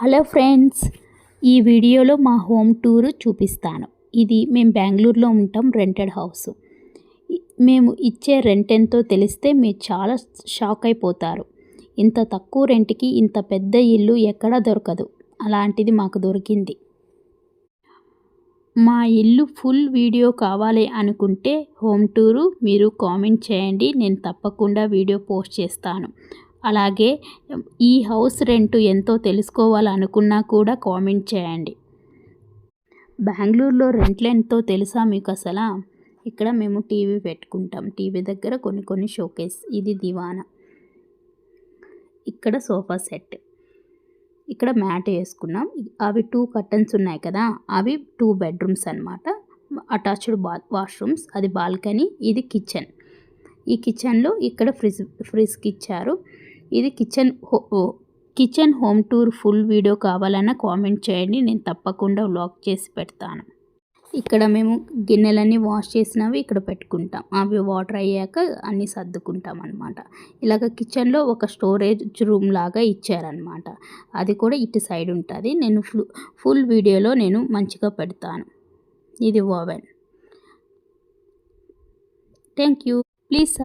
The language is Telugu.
హలో ఫ్రెండ్స్ ఈ వీడియోలో మా హోమ్ టూర్ చూపిస్తాను. ఇది మేము బెంగళూరులో ఉంటాం రెంటెడ్ హౌస్. మేము ఇచ్చే రెంట్ ఎంతో తెలిస్తే మీరు చాలా షాక్ అయిపోతారు. ఇంత తక్కువ రెంట్కి ఇంత పెద్ద ఇల్లు ఎక్కడా దొరకదు. అలాంటిది మాకు దొరికింది. మా ఇల్లు ఫుల్ వీడియో కావాలి అనుకుంటే హోమ్ టూరు మీరు కామెంట్ చేయండి. నేను తప్పకుండా వీడియో పోస్ట్ చేస్తాను. అలాగే ఈ హౌస్ రెంట్ ఎంతో తెలుసుకోవాలనుకున్నా కూడా కామెంట్ చేయండి. బెంగళూరులో రెంట్లు ఎంతో తెలుసా మీకు అసలు? ఇక్కడ మేము టీవీ పెట్టుకుంటాం. టీవీ దగ్గర కొన్ని కొన్ని షోకేస్. ఇది దివానా. ఇక్కడ సోఫా సెట్. ఇక్కడ మ్యాట్ వేసుకున్నాం. అవి టూ కర్టన్స్ ఉన్నాయి కదా? అవి టూ బెడ్రూమ్స్ అనమాట అటాచ్డ్ బా వాష్రూమ్స్. అది బాల్కనీ. ఇది కిచెన్. ఈ కిచెన్లో ఇక్కడ ఫ్రిజ్ ఫ్రిజ్కి ఇచ్చారు. ఇది kitchen kitchen home tour full video కావాలన్నా కామెంట్ చేయండి. నేను తప్పకుండా వ్లాగ్ చేసి పెడతాను. ఇక్కడ మేము గిన్నెలన్నీ వాష్ చేసినవి ఇక్కడ పెట్టుకుంటాం. అవి వాటర్ అయ్యాక అన్నీ సర్దుకుంటాం అనమాట ఇలాగ కిచెన్లో ఒక స్టోరేజ్ రూమ్ లాగా ఇచ్చారనమాట అది కూడా ఇటు సైడ్ ఉంటుంది. నేను ఫుల్ ఫుల్ వీడియోలో నేను మంచిగా పెడతాను. ఇది ఓవెన్. Thank you. ప్లీజ్